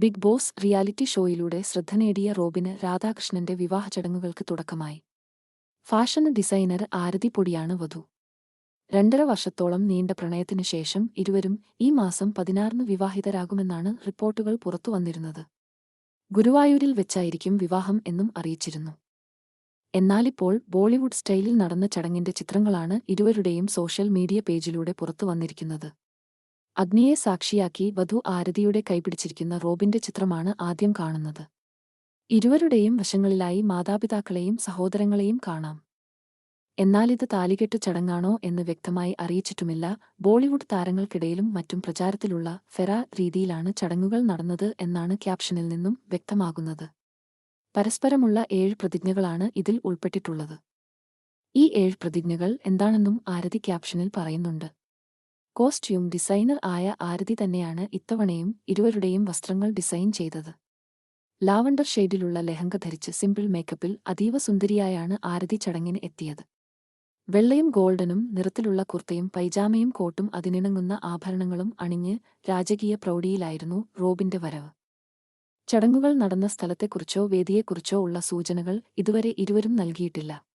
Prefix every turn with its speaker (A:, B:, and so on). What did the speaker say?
A: Big boss reality ഷോയിലൂടെ ശ്രദ്ധ നേടിയ റോബിന് രാധാകൃഷ്ണന്റെ വിവാഹ ചടങ്ങുകൾക്ക് തുടക്കമായി. ഫാഷൻ ഡിസൈനർ ആരതി പൊടിയാണ് വധു. രണ്ടര വർഷത്തോളം നീണ്ട പ്രണയത്തിനു ശേഷം ഇരുവരും ഈ മാസം പതിനാറിന് വിവാഹിതരാകുമെന്നാണ് റിപ്പോർട്ടുകൾ പുറത്തുവന്നിരുന്നത് ഗുരുവായൂരിൽ വെച്ചായിരിക്കും വിവാഹം എന്നും അറിയിച്ചിരുന്നു. എന്നാലിപ്പോൾ ബോളിവുഡ് സ്റ്റൈലിൽ നടന്ന ചടങ്ങിന്റെ ചിത്രങ്ങളാണ് ഇരുവരുടെയും സോഷ്യൽ മീഡിയ പേജിലൂടെ പുറത്തുവന്നിരിക്കുന്നത് അഗ്നിയെ സാക്ഷിയാക്കി വധു ആരതിയുടെ കൈപിടിച്ചിരിക്കുന്ന റോബിന്റെ ചിത്രമാണ് ആദ്യം കാണുന്നത്. ഇരുവരുടെയും വശങ്ങളിലായി മാതാപിതാക്കളെയും സഹോദരങ്ങളെയും കാണാം. എന്നാലിത് താലികെട്ട് ചടങ്ങാണോ എന്ന് വ്യക്തമായി അറിയിച്ചിട്ടുമില്ല. ബോളിവുഡ് താരങ്ങൾക്കിടയിലും മറ്റും പ്രചാരത്തിലുള്ള ഫെറ രീതിയിലാണ് ചടങ്ങുകൾ നടന്നത് എന്നാണ് ക്യാപ്ഷനിൽ നിന്നും വ്യക്തമാകുന്നത്. പരസ്പരമുള്ള ഏഴ് പ്രതിജ്ഞകളാണ് ഇതിൽ ഉൾപ്പെട്ടിട്ടുള്ളത്. ഈ ഏഴ് പ്രതിജ്ഞകൾ എന്താണെന്നും ആരതി ക്യാപ്ഷനിൽ പറയുന്നുണ്ട്. കോസ്റ്റ്യൂം ഡിസൈനർ ആയ ആരതി തന്നെയാണ് ഇത്തവണയും ഇരുവരുടെയും വസ്ത്രങ്ങൾ ഡിസൈൻ ചെയ്തത്. ലാവണ്ടർ ഷെയ്ഡിലുള്ള ലെഹങ്ക ധരിച്ച് സിമ്പിൾ മേക്കപ്പിൽ അതീവ സുന്ദരിയായാണ് ആരതി ചടങ്ങിന് എത്തിയത്. വെള്ളയും ഗോൾഡനും നിറത്തിലുള്ള കുർത്തയും പൈജാമയും കോട്ടും അതിനിണങ്ങുന്ന ആഭരണങ്ങളും അണിഞ്ഞ് രാജകീയ പ്രൗഢിയിലായിരുന്നു റോബിന്റെ വരവ്. ചടങ്ങുകൾ നടന്ന സ്ഥലത്തെക്കുറിച്ചോ വേദിയെക്കുറിച്ചോ ഉള്ള സൂചനകൾ ഇതുവരെ ഇരുവരും നൽകിയിട്ടില്ല.